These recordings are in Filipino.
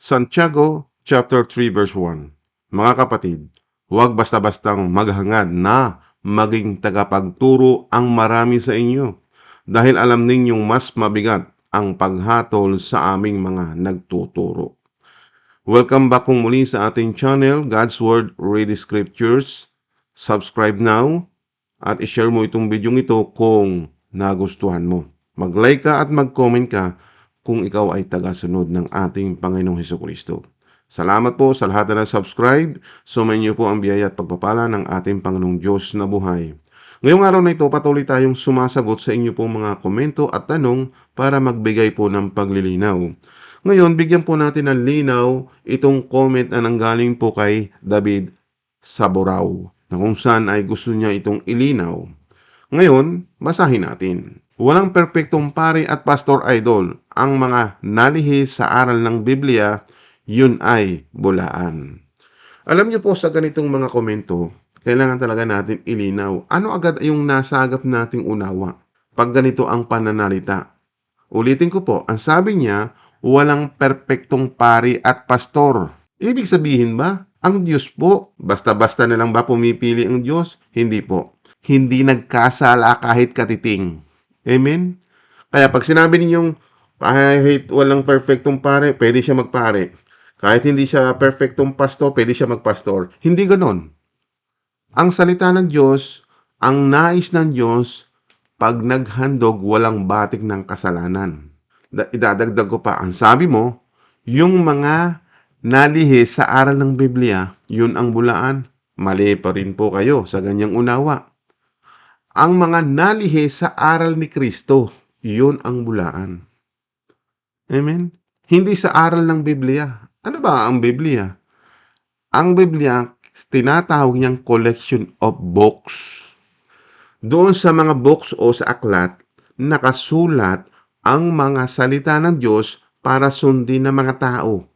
Santiago chapter 3 verse 1. Mga kapatid, huwag basta-bastang maghangad na maging tagapagturo ang marami sa inyo dahil alam ninyong mas mabigat ang paghatol sa aming mga nagtuturo. Welcome back kung muli sa ating channel, God's Word Read Scriptures. Subscribe now at ishare mo itong video ito kung nagustuhan mo. Mag-like ka at mag-comment ka kung ikaw ay tagasunod ng ating Panginoong Heso Kristo. Salamat po sa lahat na subscribe. Sumayin niyo po ang biyaya at pagpapala ng ating Panginoong Diyos na buhay. Ngayong araw na ito, patuloy tayong sumasagot sa inyo pong mga komento at tanong para magbigay po ng paglilinaw. Ngayon, bigyan po natin ng linaw itong comment na nanggaling po kay David Saboraw na kung saan ay gusto niya itong ilinaw. Ngayon, basahin natin. Walang perpektong pari at pastor idol. Ang mga nalihis sa aral ng Biblia, yun ay bulaan. Alam niyo po sa ganitong mga komento, kailangan talaga natin ilinaw ano agad yung nasagap nating unawa pag ganito ang pananalita. Ulitin ko po, ang sabi niya, walang perpektong pari at pastor. Ibig sabihin ba, ang Diyos po, basta-basta na lang ba pumipili ang Diyos? Hindi po. Hindi nagkasala kahit katiting. Amen? Kaya pag sinabi ninyong kahit walang perfectong pare, pwede siya magpare. Kahit hindi siya perfectong pastor, pwede siya magpastor. Hindi ganon. Ang salita ng Diyos, ang nais ng Diyos, pag naghandog, walang batik ng kasalanan. Da- idadagdag ko pa, ang sabi mo, yung mga nalihis sa aral ng Biblia, yun ang bulaan. Mali pa rin po kayo sa ganyang unawa. Ang mga nalihis sa aral ni Kristo, yun ang bulaan. Amen? Hindi sa aral ng Biblia. Ano ba ang Biblia? Ang Biblia, tinatawag niyang collection of books. Doon sa mga books o sa aklat, nakasulat ang mga salita ng Diyos para sundin ng mga tao.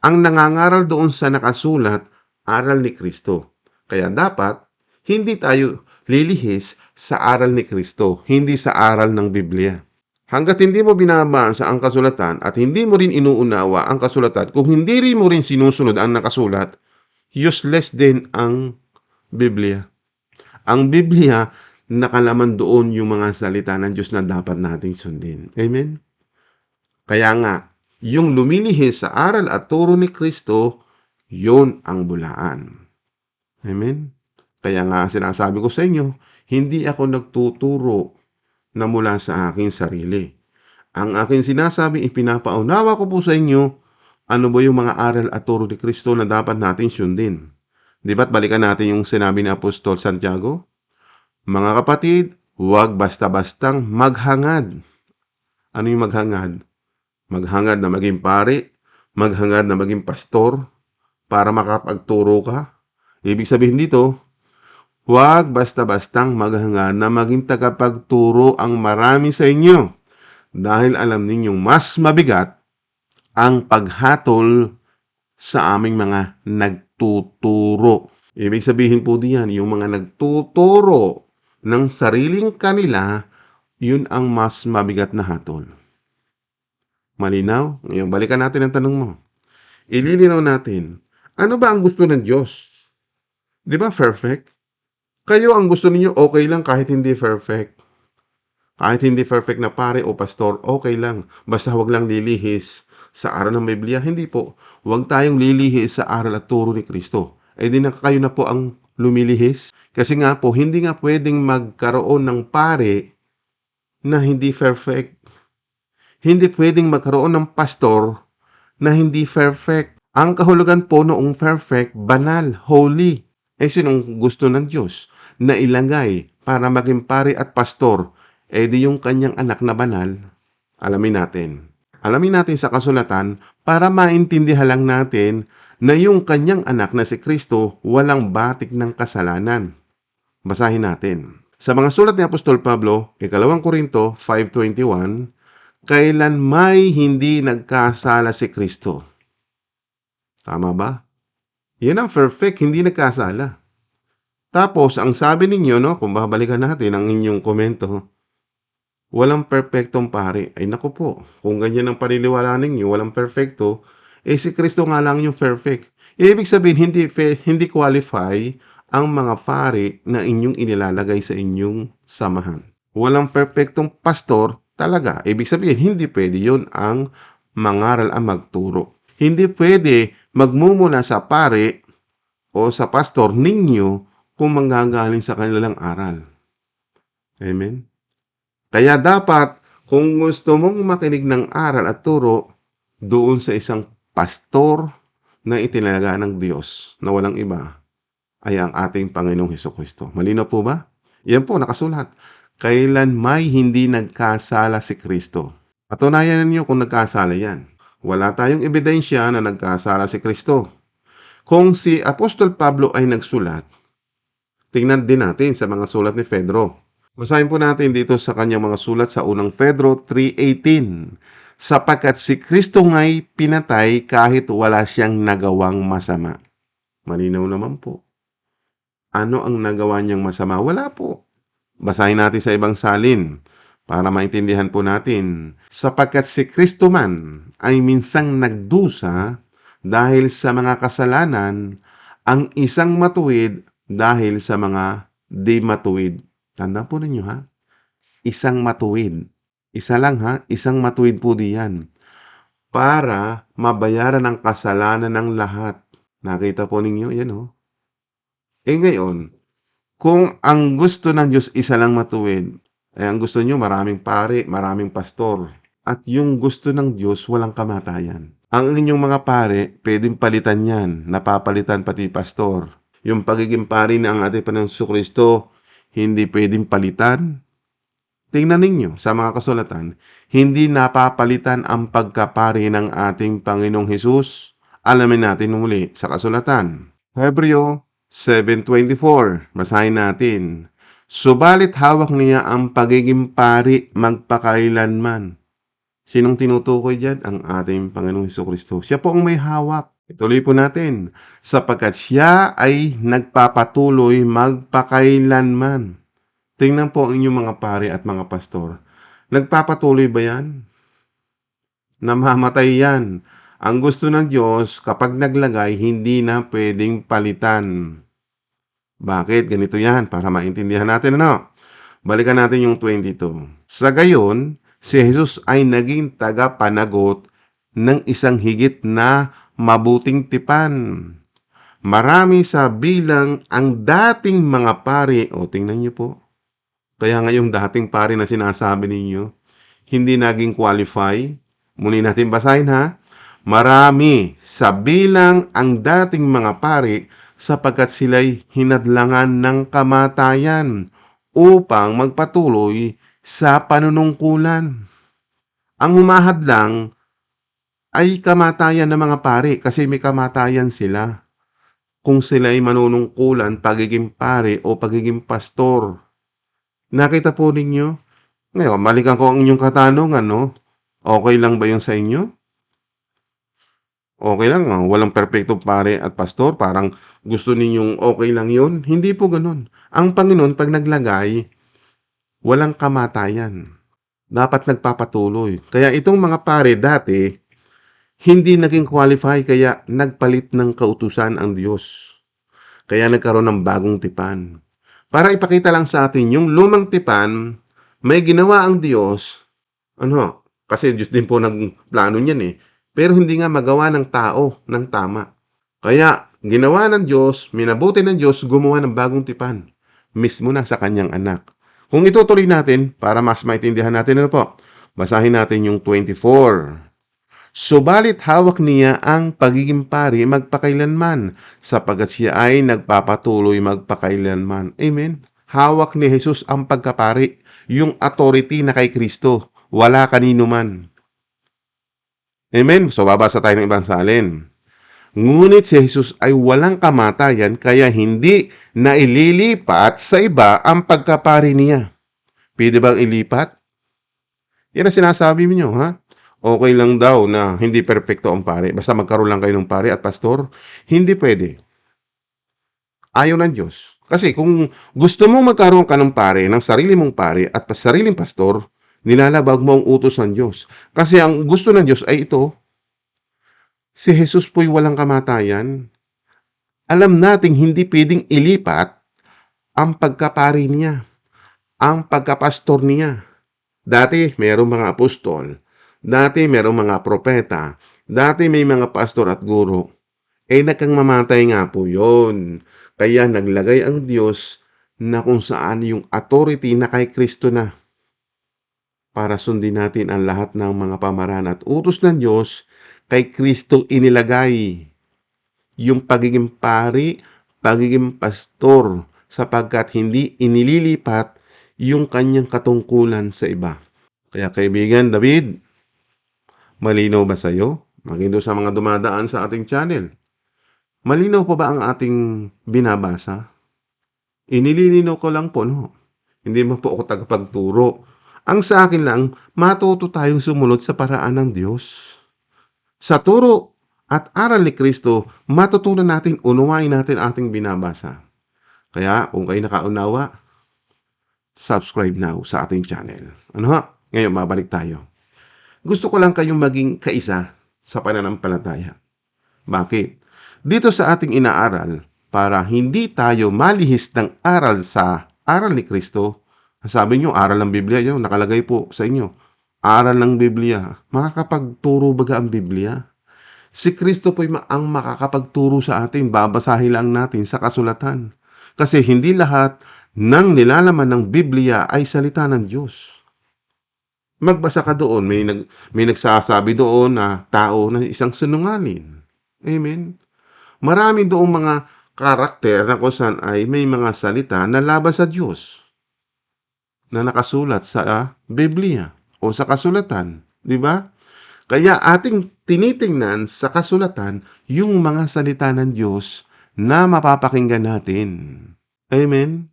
Ang nangangaral doon sa nakasulat, aral ni Kristo. Kaya dapat, hindi tayo lilihis sa aral ni Kristo, hindi sa aral ng Biblia. Hanggat hindi mo binabasa ang kasulatan at hindi mo rin inuunawa ang kasulatan, kung hindi rin mo rin sinusunod ang nakasulat, useless din ang Biblia. Ang Biblia, nakalaman doon yung mga salita ng Diyos na dapat nating sundin. Amen? Kaya nga, yung lumilihis sa aral at turo ni Kristo, yon ang bulaan. Amen? Kaya nga sinasabi ko sa inyo, hindi ako nagtuturo na mula sa aking sarili. Ang aking sinasabi, ipinapaunawa ko po sa inyo ano ba yung mga aral at turo ni Kristo na dapat natin sundin. Di ba't balikan natin yung sinabi ni Apostol Santiago? Mga kapatid, huwag basta-bastang maghangad. Ano yung maghangad? Maghangad na maging pare, maghangad na maging pastor, para makapagturo ka. Ibig sabihin dito, huwag basta-bastang maghangad na maging tagapagturo ang marami sa inyo dahil alam ninyong mas mabigat ang paghatol sa aming mga nagtuturo. Ibig sabihin po diyan, yung mga nagtuturo ng sariling kanila, yun ang mas mabigat na hatol. Malinaw? Ngayon, balikan natin ang tanong mo. Ililinaw natin, ano ba ang gusto ng Diyos? Di ba perfect? Kayo ang gusto ninyo okay lang kahit hindi perfect. Kahit hindi perfect na pare o pastor, okay lang. Basta huwag lang lilihis sa aral ng Biblia. Hindi po. Huwag tayong lilihis sa aral at turo ni Kristo. Eh di na kayo na po ang lumilihis. Kasi nga po, hindi nga pwedeng magkaroon ng pare na hindi perfect. Hindi pwedeng magkaroon ng pastor na hindi perfect. Ang kahulugan po noong perfect, banal, holy. Eh sinong gusto ng Diyos na ilagay para maging pare at pastor? Eh di yung kanyang anak na banal, alamin natin. Alamin natin sa kasulatan para maintindihan lang natin na yung kanyang anak na si Kristo walang batik ng kasalanan. Basahin natin. Sa mga sulat ni Apostol Pablo, ikalawang Korinto 5.21, kailan may hindi nagkasala si Kristo. Tama ba? Yan ang perfect, hindi nagkasala. Tapos, ang sabi ninyo, no, kung babalikan natin ang inyong komento, walang perfectong pare. Ay naku po, kung ganyan ang paniniwala ninyo, walang perfecto, Eh si Kristo nga lang yung perfect. Ibig sabihin, hindi, hindi qualify ang mga pari na inyong inilalagay sa inyong samahan. Walang perfectong pastor talaga. Ibig sabihin, hindi pwede yun ang mangaral ang magturo. Hindi pwede magmumula sa pare o sa pastor ninyo kung manggagaling sa kanilang aral. Amen? Kaya dapat, kung gusto mong makinig ng aral at turo, doon sa isang pastor na itinalaga ng Diyos na walang iba ay ang ating Panginoong Heso Kristo. Malino po ba? Yan po, nakasulat. Kailan may hindi nagkasala si Kristo. Patunayan ninyo kung nagkasala yan. Wala tayong ebidensya na nagkasala si Kristo. Kung si Apostol Pablo ay nagsulat, tingnan din natin sa mga sulat ni Pedro. Basahin po natin dito sa kanyang mga sulat sa unang Pedro 3.18. Sapagkat si Kristo nga'y pinatay kahit wala siyang nagawang masama. Malinaw naman po. Ano ang nagawa niyang masama? Wala po. Basahin natin sa ibang salin para maintindihan po natin. Sapagkat si Kristo man ay minsang nagdusa dahil sa mga kasalanan, ang isang matuwid dahil sa mga di matuwid. Tanda po ninyo ha? Isang matuwid. Isa lang ha? Isang matuwid po diyan. Para mabayaran ang kasalanan ng lahat. Nakita po ninyo? Yan oh. Eh ngayon, kung ang gusto ng Diyos isa lang matuwid, ay ang gusto nyo maraming pare, maraming pastor. At yung gusto ng Diyos walang kamatayan. Ang inyong mga pare, pwedeng palitan yan. Napapalitan pati pastor. Yung pagiging pare na ang ating Panginoong Kristo, hindi pwedeng palitan. Tingnan ninyo sa mga kasulatan, hindi napapalitan ang pagkapari ng ating Panginoong Hesus. Alamin natin muli sa kasulatan. Hebreo 7.24, basahin natin. Subalit hawak niya ang pagiging pari magpakailanman. Sinong tinutukoy dyan? Ang ating Panginoong Hesus Kristo. Siya po ang may hawak. Ituloy po natin. Sapagkat siya ay nagpapatuloy magpakailanman. Tingnan po ang inyong mga pare at mga pastor. Nagpapatuloy ba yan? Namamatay yan. Ang gusto ng Diyos, kapag naglagay, hindi na pwedeng palitan. Bakit? Ganito yan, para maintindihan natin, ano? Balikan natin yung 22. Sa gayon, si Jesus ay naging tagapanagot ng isang higit na mabuting tipan. Marami sa bilang ang dating mga pari, o tingnan niyo po, kaya ngayong dating pari na sinasabi ninyo, hindi naging qualify. Muli natin basahin ha. Marami sa bilang ang dating mga pari sapagkat sila'y hinadlangan ng kamatayan upang magpatuloy sa panunungkulan. Ang humahadlang ay kamatayan ng mga pari kasi may kamatayan sila. Kung sila'y manunungkulan, pagiging pare o pagiging pastor. Nakita po ninyo? Ngayon, balikan ko ang inyong katanungan, no? Okay lang ba yun sa inyo? Okay lang, ah, walang perfecto pare at pastor, parang gusto ninyong okay lang yun? Hindi po ganun. Ang Panginoon, pag naglagay, walang kamatayan. Dapat nagpapatuloy. Kaya itong mga pare dati, hindi naging qualify kaya nagpalit ng kautusan ang Diyos. Kaya nagkaroon ng bagong tipan. Para ipakita lang sa atin, yung lumang tipan, may ginawa ang Diyos, ano, kasi Diyos din po nagplano niyan eh, pero hindi nga magawa ng tao ng tama. Kaya, ginawa ng Diyos, minabuti ng Diyos, gumawa ng bagong tipan, mismo na sa kanyang anak. Kung itutuloy natin, para mas maintindihan natin ano po, basahin natin yung 24. Subalit hawak niya ang pagiging pari magpakailanman, sapagat siya ay nagpapatuloy magpakailanman. Amen? Hawak ni Jesus ang pagkapari, yung authority na kay Kristo, wala kanino man. Amen? So babasa tayo ng ibang salin. Ngunit si Jesus ay walang kamatayan kaya hindi na ililipat sa iba ang pagkapari niya. Pwede bang ilipat? Yan ang sinasabi niyo, ha? Okay lang daw na hindi perpekto ang pare. Basta magkaroon lang kayo ng pare at pastor. Hindi pwede. Ayaw ng Diyos. Kasi kung gusto mong magkaroon ka ng pare, ng sarili mong pare at sariling pastor, nilalabag mo ang utos ng Diyos. Kasi ang gusto ng Diyos ay ito, si Jesus po'y walang kamatayan. Alam nating hindi pwedeng ilipat ang pagkapari niya, ang pagkapastor niya. Dati mayroong mga apostol, dati mayroong mga propeta, dati may mga pastor at guro. Eh nagkang mamatay nga po yon. Kaya naglagay ang Diyos na kung saan yung authority na kay Kristo na para sundin natin ang lahat ng mga pamaran at utos ng Diyos kay Kristo inilagay yung pagiging pari, pagiging pastor sapagkat hindi inililipat yung kanyang katungkulan sa iba. Kaya kaibigan David, malinaw ba sa iyo? Maging sa mga dumadaan sa ating channel. Malinaw pa ba ang ating binabasa? Inililinaw ko lang po, no? Hindi mo po ako tagapagturo. Ang sa akin lang, matuto tayong sumunod sa paraan ng Diyos. Sa turo at aral ni Kristo, matutunan natin, unawain natin ating binabasa. Kaya kung kayo nakaunawa, subscribe now sa ating channel. Ano ha? Ngayon, mabalik tayo. Gusto ko lang kayong maging kaisa sa pananampalataya. Bakit? Dito sa ating inaaral, para hindi tayo malihis ng aral sa aral ni Kristo, sabi nyo, aral ng Biblia, yun, nakalagay po sa inyo. Aral ng Biblia. Makakapagturo baga ang Biblia? Si Kristo po ang makakapagturo sa atin. Babasahin lang natin sa kasulatan. Kasi hindi lahat ng nilalaman ng Biblia ay salita ng Diyos. Magbasa ka doon, may, nag, may nagsasabi doon na tao na isang sinungaling. Amen? Marami doong mga karakter na kung saan ay may mga salita na laban sa Diyos na nakasulat sa uh, Biblia o sa kasulatan. Di ba? Kaya ating tinitingnan sa kasulatan yung mga salita ng Diyos na mapapakinggan natin. Amen?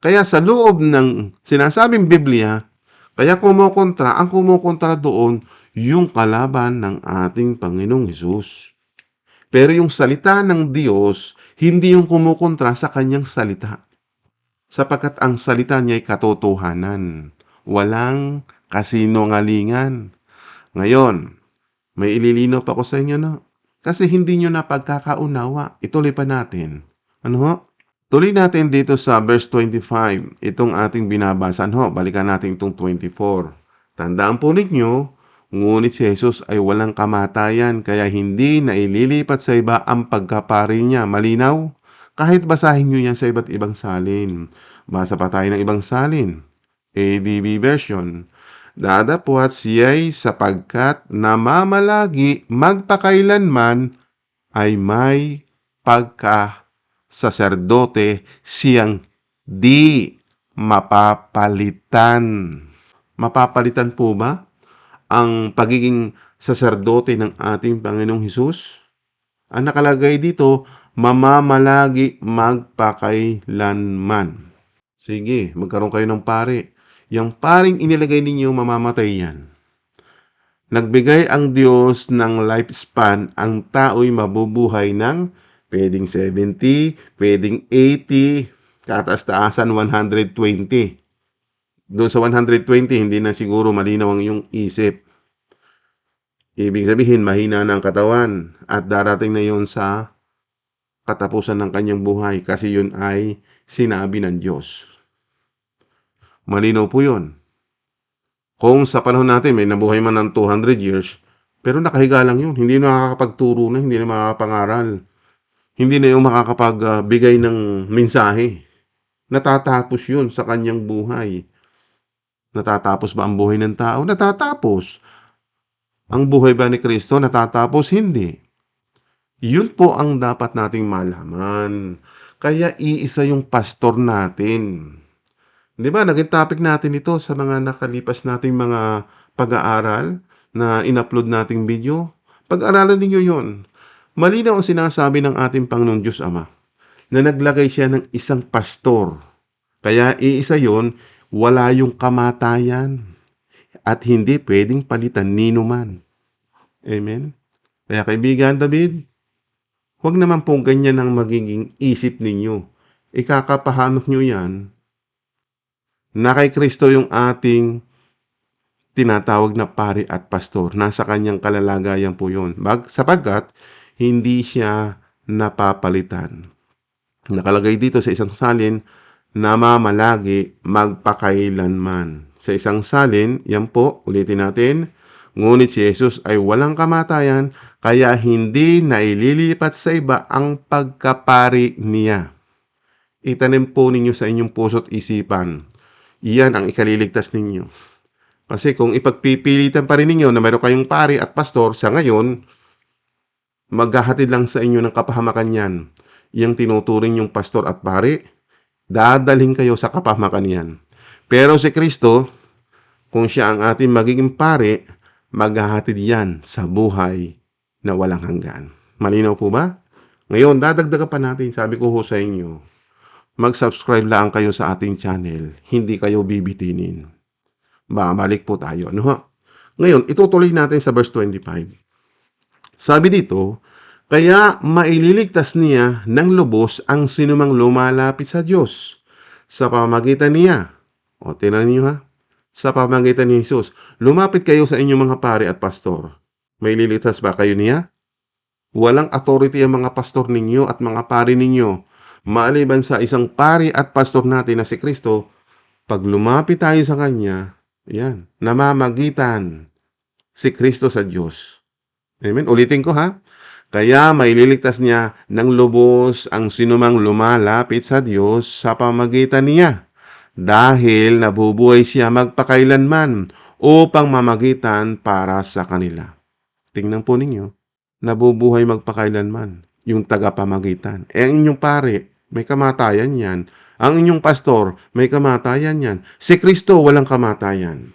Kaya sa loob ng sinasabing Biblia, kaya kumukontra, ang kumukontra doon, yung kalaban ng ating Panginoong Hesus. Pero yung salita ng Diyos, hindi yung kumukontra sa kanyang salita. Sapagkat ang salita niya ay katotohanan. Walang kasinungalingan. Ngayon, may ililinaw pa ko sa inyo, no? Kasi hindi nyo na pagkakaunawa. Ituloy pa natin. Ano ho? Tuloy natin dito sa verse 25. Itong ating binabasan ho. Balikan natin itong 24. Tandaan po ninyo, ngunit si Jesus ay walang kamatayan kaya hindi na ililipat sa iba ang pagkapari niya. Malinaw? Kahit basahin nyo yan sa iba't ibang salin. Basa pa tayo ng ibang salin. ADB version. Dadapwat siya'y sapagkat namamalagi magpakailanman ay may pagka saserdote siyang di mapapalitan. Mapapalitan po ba ang pagiging saserdote ng ating Panginoong Hesus? Ang nakalagay dito, mamamalagi magpakailanman. Sige, magkaroon kayo ng pare. Yung paring inilagay ninyo, mamamatay yan. Nagbigay ang Diyos ng lifespan, ang tao'y mabubuhay ng pwedeng 70, pwedeng 80, kataas-taasan 120. Doon sa 120, hindi na siguro malinaw ang iyong isip. Ibig sabihin, mahina na ang katawan at darating na yon sa katapusan ng kanyang buhay kasi yun ay sinabi ng Diyos. Malinaw po yun. Kung sa panahon natin may nabuhay man ng 200 years, pero nakahiga lang yun. Hindi na makakapagturo na, hindi na makakapangaral. Hindi na yung makakapagbigay ng mensahe. Natatapos yun sa kanyang buhay. Natatapos ba ang buhay ng tao? Natatapos. Ang buhay ba ni Kristo natatapos? Hindi. Yun po ang dapat nating malaman. Kaya iisa yung pastor natin. Di ba? Naging topic natin ito sa mga nakalipas nating mga pag-aaral na in-upload nating video. Pag-aralan ninyo yon. Malinaw ang sinasabi ng ating Panginoon Diyos Ama na naglagay siya ng isang pastor. Kaya iisa yon, wala yung kamatayan at hindi pwedeng palitan nino man. Amen? Kaya kaibigan David, huwag naman pong ganyan ang magiging isip ninyo. Ikakapahanok nyo yan na kay Kristo yung ating tinatawag na pari at pastor. Nasa kanyang kalalagayan po yun. Bag, sapagkat hindi siya napapalitan. Nakalagay dito sa isang salin, namamalagi magpakailanman. Sa isang salin, yan po, ulitin natin, ngunit si Jesus ay walang kamatayan, kaya hindi naililipat sa iba ang pagkapari niya. Itanim po ninyo sa inyong puso't isipan. Iyan ang ikaliligtas ninyo. Kasi kung ipagpipilitan pa rin ninyo na meron kayong pari at pastor, sa ngayon, maghahatid lang sa inyo ng kapahamakan yan. Yung tinuturing yung pastor at pari, dadalhin kayo sa kapahamakan yan. Pero si Kristo, kung siya ang ating magiging pari, maghahatid yan sa buhay na walang hanggan. Malinaw po ba? Ngayon, dadagdagan pa natin, sabi ko ho sa inyo, mag-subscribe lang kayo sa ating channel, hindi kayo bibitinin. Babalik po tayo. Ano ho? Ngayon, itutuloy natin sa verse 25. Sabi dito, kaya maililigtas niya ng lubos ang sinumang lumalapit sa Diyos sa pamagitan niya. O, tinan niyo ha? Sa pamagitan ni Jesus. Lumapit kayo sa inyong mga pare at pastor. May liligtas ba kayo niya? Walang authority ang mga pastor ninyo at mga pari ninyo. Maliban sa isang pari at pastor natin na si Kristo, pag lumapit tayo sa Kanya, yan, namamagitan si Kristo sa Diyos. Amen? Ulitin ko ha. Kaya maililigtas niya ng lubos ang sinumang lumalapit sa Diyos sa pamagitan niya. Dahil nabubuhay siya magpakailanman upang mamagitan para sa kanila. Tingnan po ninyo, nabubuhay magpakailanman yung tagapamagitan. Eh, ang inyong pare, may kamatayan yan. Ang inyong pastor, may kamatayan yan. Si Kristo, walang kamatayan.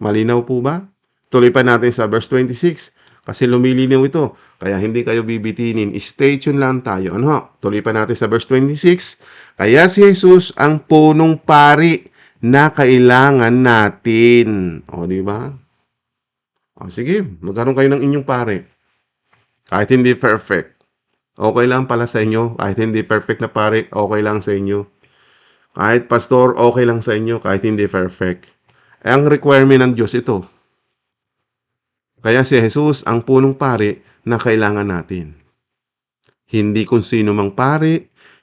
Malinaw po ba? Tuloy pa natin sa verse 26. Kasi lumilinaw ito. Kaya hindi kayo bibitinin. Stay tuned lang tayo. Ano? Tuloy pa natin sa verse 26. Kaya si Jesus ang punong pari na kailangan natin. O, di ba? O, sige. Magkaroon kayo ng inyong pare. Kahit hindi perfect. Okay lang pala sa inyo. Kahit hindi perfect na pare, okay lang sa inyo. Kahit pastor, okay lang sa inyo. Kahit hindi perfect. Eh, ang requirement ng Diyos ito. Kaya si Jesus ang punong pari na kailangan natin. Hindi kung sino mang pari,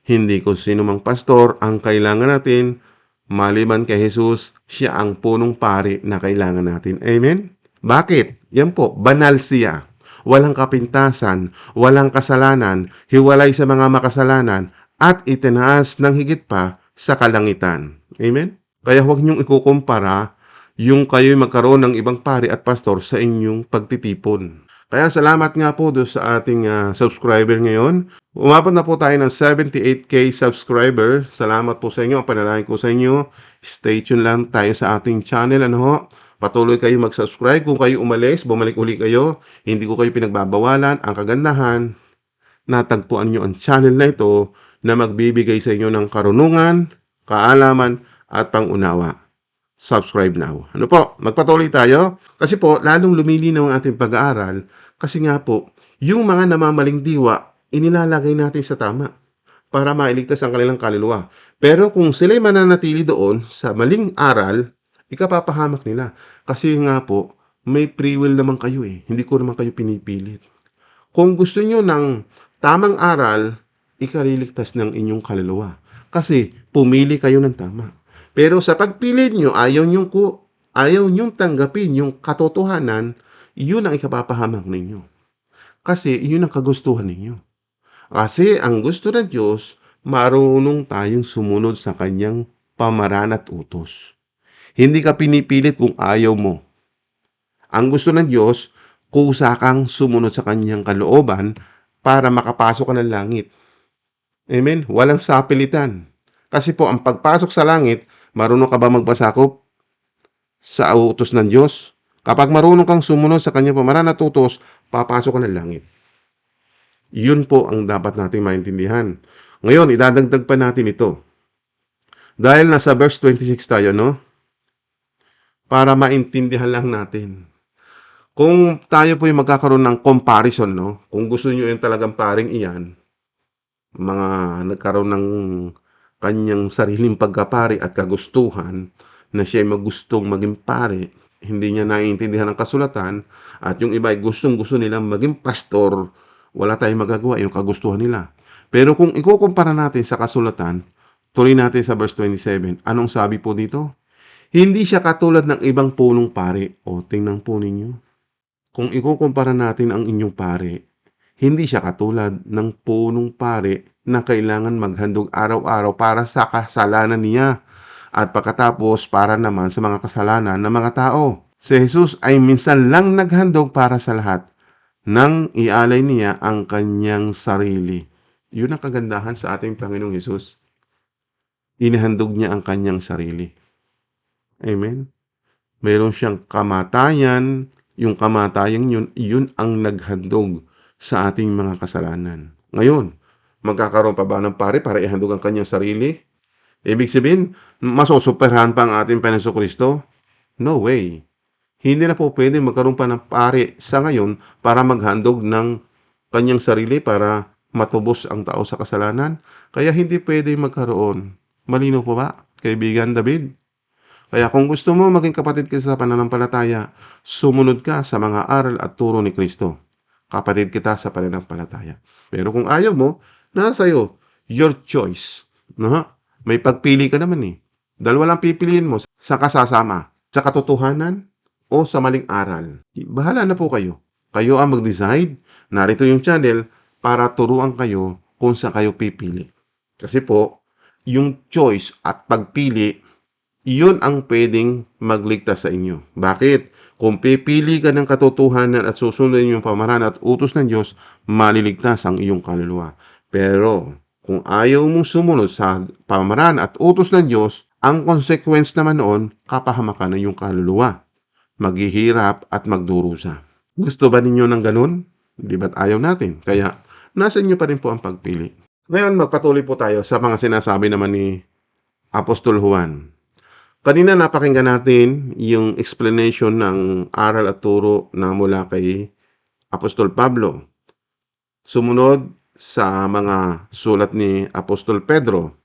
hindi kung sino mang pastor ang kailangan natin, maliban kay Jesus, siya ang punong pari na kailangan natin. Amen? Bakit? Yan po, banal siya. Walang kapintasan, walang kasalanan, hiwalay sa mga makasalanan, at itinaas ng higit pa sa kalangitan. Amen? Kaya huwag niyong ikukumpara yung kayo'y magkaroon ng ibang pari at pastor sa inyong pagtitipon. Kaya salamat nga po do sa ating ah, subscriber ngayon. Umabot na po tayo ng 78k subscriber. Salamat po sa inyo. Ang panalangin ko sa inyo. Stay tuned lang tayo sa ating channel. Ano ho? Patuloy kayo mag-subscribe. Kung kayo umalis, bumalik uli kayo. Hindi ko kayo pinagbabawalan. Ang kagandahan, natagpuan nyo ang channel na ito na magbibigay sa inyo ng karunungan, kaalaman, at pangunawa subscribe now. Ano po, magpatuloy tayo. Kasi po, lalong lumilinaw ang ating pag-aaral. Kasi nga po, yung mga namamaling diwa, inilalagay natin sa tama para mailigtas ang kanilang kaluluwa. Pero kung sila'y mananatili doon sa maling aral, ikapapahamak nila. Kasi nga po, may free will naman kayo eh. Hindi ko naman kayo pinipilit. Kung gusto nyo ng tamang aral, ikaliligtas ng inyong kaluluwa. Kasi pumili kayo ng tama. Pero sa pagpili nyo, ayaw nyo, ku, ayaw nyo tanggapin yung katotohanan, yun ang ikapapahamak ninyo. Kasi yun ang kagustuhan ninyo. Kasi ang gusto ng Diyos, marunong tayong sumunod sa kanyang pamaran at utos. Hindi ka pinipilit kung ayaw mo. Ang gusto ng Diyos, kusa kang sumunod sa kanyang kalooban para makapasok ka ng langit. Amen? Walang sapilitan. Kasi po, ang pagpasok sa langit, Marunong ka ba magpasakop sa utos ng Diyos? Kapag marunong kang sumunod sa kanyang pamaran at utos, papasok ka ng langit. Yun po ang dapat nating maintindihan. Ngayon, idadagdag pa natin ito. Dahil nasa verse 26 tayo, no? Para maintindihan lang natin. Kung tayo po yung magkakaroon ng comparison, no? Kung gusto niyo yung talagang paring iyan, mga nagkaroon ng kanyang sariling pagkapari at kagustuhan na siya ay magustong maging pare, hindi niya naiintindihan ang kasulatan at yung iba ay gustong-gusto nilang maging pastor, wala tayong magagawa, yung kagustuhan nila. Pero kung ikukumpara natin sa kasulatan, tuloy natin sa verse 27, anong sabi po dito? Hindi siya katulad ng ibang punong pare. O, tingnan po ninyo. Kung ikukumpara natin ang inyong pare, hindi siya katulad ng punong pare na kailangan maghandog araw-araw para sa kasalanan niya at pagkatapos para naman sa mga kasalanan ng mga tao. Si Jesus ay minsan lang naghandog para sa lahat nang ialay niya ang kanyang sarili. Yun ang kagandahan sa ating Panginoong Jesus. Inihandog niya ang kanyang sarili. Amen. Meron siyang kamatayan. Yung kamatayan yun, yun ang naghandog sa ating mga kasalanan. Ngayon, magkakaroon pa ba ng pare para ihandog ang kanyang sarili? Ibig sabihin, masusuperahan pa ang ating Panginoon Kristo? No way. Hindi na po pwede magkaroon pa ng pare sa ngayon para maghandog ng kanyang sarili para matubos ang tao sa kasalanan. Kaya hindi pwede magkaroon. Malino po ba, kaibigan David? Kaya kung gusto mo maging kapatid ka sa pananampalataya, sumunod ka sa mga aral at turo ni Kristo. Kapatid kita sa pananampalataya. Pero kung ayaw mo, nasa iyo, your choice. No? May pagpili ka naman eh. Dalawa lang pipiliin mo sa kasasama, sa katotohanan o sa maling aral. Bahala na po kayo. Kayo ang mag-decide. Narito yung channel para turuan kayo kung saan kayo pipili. Kasi po, yung choice at pagpili, yun ang pwedeng magligtas sa inyo. Bakit? Kung pipili ka ng katotohanan at susundin yung pamaran at utos ng Diyos, maliligtas ang iyong kaluluwa. Pero kung ayaw mong sumunod sa pamaran at utos ng Diyos, ang consequence naman noon, kapahamakan ng iyong kaluluwa. Maghihirap at magdurusa. Gusto ba ninyo ng ganun? Di ba't ayaw natin? Kaya, nasa inyo pa rin po ang pagpili. Ngayon, magpatuloy po tayo sa mga sinasabi naman ni Apostol Juan. Kanina napakinggan natin yung explanation ng aral at turo na mula kay Apostol Pablo. Sumunod sa mga sulat ni Apostol Pedro.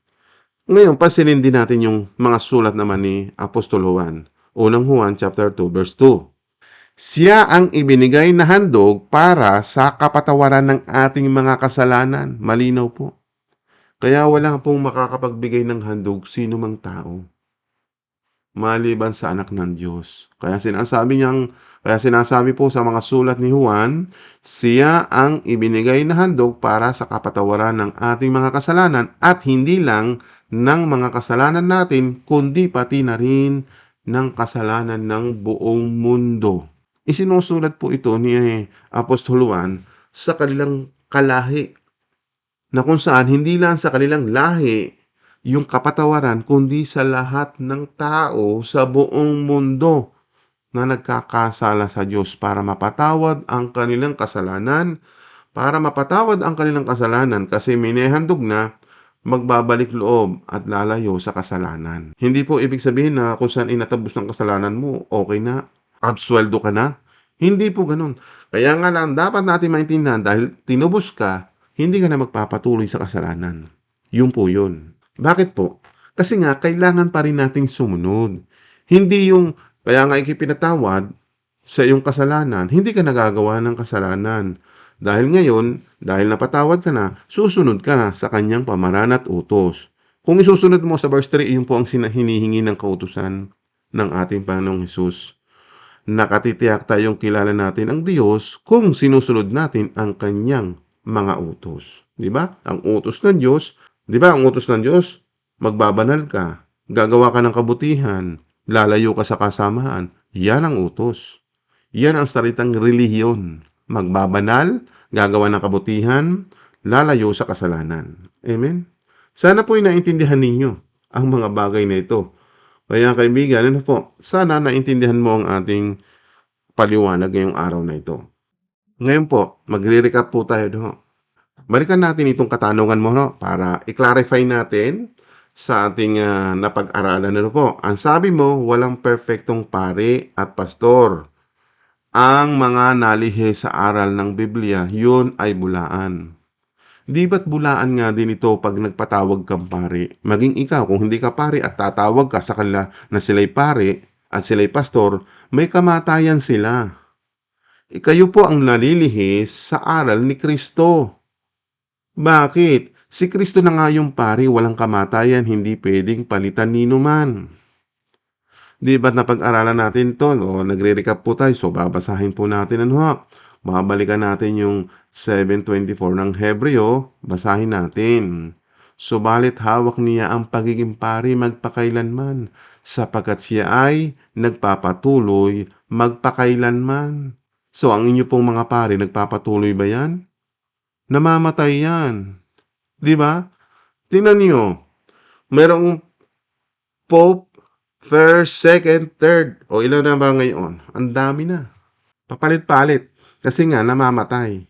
Ngayon, pansinin din natin yung mga sulat naman ni Apostol Juan. Unang Juan chapter 2 verse 2. Siya ang ibinigay na handog para sa kapatawaran ng ating mga kasalanan. Malinaw po. Kaya wala pong makakapagbigay ng handog sino mang tao maliban sa anak ng Diyos. Kaya sinasabi niyang, kaya sinasabi po sa mga sulat ni Juan, siya ang ibinigay na handog para sa kapatawaran ng ating mga kasalanan at hindi lang ng mga kasalanan natin, kundi pati na rin ng kasalanan ng buong mundo. Isinusulat po ito ni Apostol Juan sa kanilang kalahi na kung saan hindi lang sa kanilang lahi yung kapatawaran kundi sa lahat ng tao sa buong mundo na nagkakasala sa Diyos para mapatawad ang kanilang kasalanan, para mapatawad ang kanilang kasalanan kasi minahandog na magbabalik loob at lalayo sa kasalanan. Hindi po ibig sabihin na kung saan inatabos ng kasalanan mo, okay na, absueldo ka na. Hindi po ganun. Kaya nga lang, dapat natin maintindihan dahil tinubos ka, hindi ka na magpapatuloy sa kasalanan. Yun po yun. Bakit po? Kasi nga, kailangan pa rin nating sumunod. Hindi yung, kaya nga ikipinatawad sa iyong kasalanan, hindi ka nagagawa ng kasalanan. Dahil ngayon, dahil napatawad ka na, susunod ka na sa kanyang pamaran at utos. Kung isusunod mo sa verse 3, yun po ang hinihingi ng kautusan ng ating Panginoong Hesus. Nakatitiyak tayong kilala natin ang Diyos kung sinusunod natin ang kanyang mga utos. Di ba? Ang utos ng Diyos, di ba ang utos ng Diyos? Magbabanal ka, gagawa ka ng kabutihan, lalayo ka sa kasamahan. Yan ang utos. Yan ang salitang relihiyon. Magbabanal, gagawa ng kabutihan, lalayo sa kasalanan. Amen? Sana po naintindihan ninyo ang mga bagay na ito. Kaya kaibigan, ano po, sana naintindihan mo ang ating paliwanag ngayong araw na ito. Ngayon po, magre-recap po tayo do. Balikan natin itong katanungan mo no, para i-clarify natin sa ating ah, napag-aralan ano po. Ang sabi mo, walang perfectong pare at pastor. Ang mga nalihi sa aral ng Biblia, yun ay bulaan. Di ba't bulaan nga din ito pag nagpatawag kang pare? Maging ikaw, kung hindi ka pare at tatawag ka sa kanila na sila'y pare, at sila'y pastor, may kamatayan sila. E kayo po ang nalilihis sa aral ni Kristo. Bakit? Si Kristo na nga yung pari, walang kamatayan, hindi pwedeng palitan ni man. Di ba't napag-aralan natin to? O, nagre-recap po tayo. So, babasahin po natin ano ha. Babalikan natin yung 724 ng Hebreo. Basahin natin. Subalit hawak niya ang pagiging pari magpakailanman, sapagkat siya ay nagpapatuloy magpakailanman. So, ang inyo pong mga pari, nagpapatuloy ba yan? Namamatay yan. Di ba? Tingnan niyo. Merong Pope, first, second, third. O ilan na ba ngayon? Ang dami na. Papalit-palit. Kasi nga, namamatay.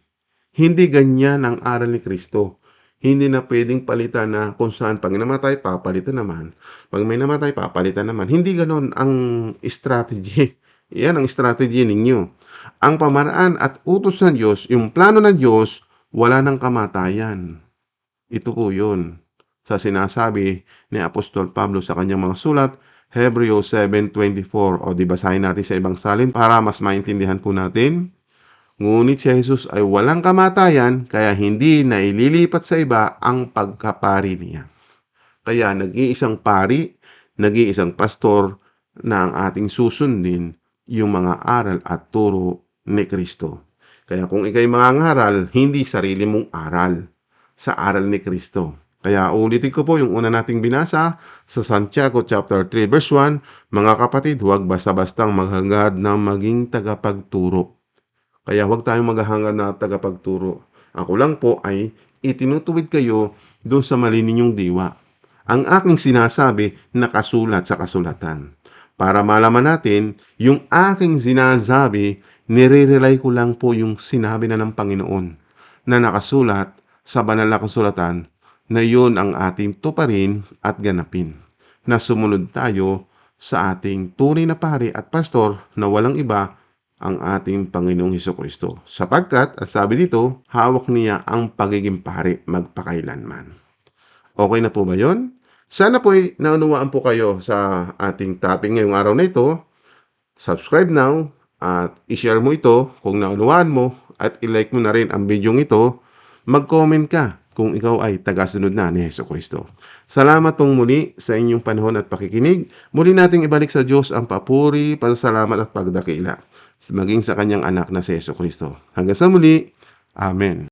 Hindi ganyan ang aral ni Kristo. Hindi na pwedeng palitan na kung saan pag namatay, papalitan naman. Pag may namatay, papalitan naman. Hindi ganon ang strategy. Yan ang strategy ninyo. Ang pamaraan at utos ng Diyos, yung plano ng Diyos, wala ng kamatayan. Ito po yun. Sa sinasabi ni Apostol Pablo sa kanyang mga sulat, Hebreo 7.24 o di basahin natin sa ibang salin para mas maintindihan po natin. Ngunit si Jesus ay walang kamatayan kaya hindi na ililipat sa iba ang pagkapari niya. Kaya nag-iisang pari, nag-iisang pastor na ang ating susundin yung mga aral at turo ni Kristo. Kaya kung ikay mangangaral, hindi sarili mong aral sa aral ni Kristo. Kaya ulitin ko po yung una nating binasa sa Santiago chapter 3 verse 1, Mga kapatid, huwag basta-bastang maghangad na maging tagapagturo. Kaya huwag tayong maghahangad na tagapagturo. Ako lang po ay itinutuwid kayo doon sa mali ninyong diwa. Ang aking sinasabi nakasulat sa kasulatan. Para malaman natin, yung aking sinasabi, nire-rely ko lang po yung sinabi na ng Panginoon na nakasulat sa banal na kasulatan na yun ang ating tuparin at ganapin. Na sumunod tayo sa ating tunay na pari at pastor na walang iba ang ating Panginoong Heso Kristo. Sapagkat, at sabi dito, hawak niya ang pagiging pari magpakailanman. Okay na po ba yon? Sana po ay naunawaan po kayo sa ating topic ngayong araw na ito. Subscribe now at i-share mo ito kung naunawaan mo at i-like mo na rin ang video ito. Mag-comment ka kung ikaw ay tagasunod na ni Heso Kristo. Salamat pong muli sa inyong panahon at pakikinig. Muli nating ibalik sa Diyos ang papuri, pasasalamat at pagdakila maging sa kanyang anak na si Yeso Kristo. Hanggang sa muli, Amen.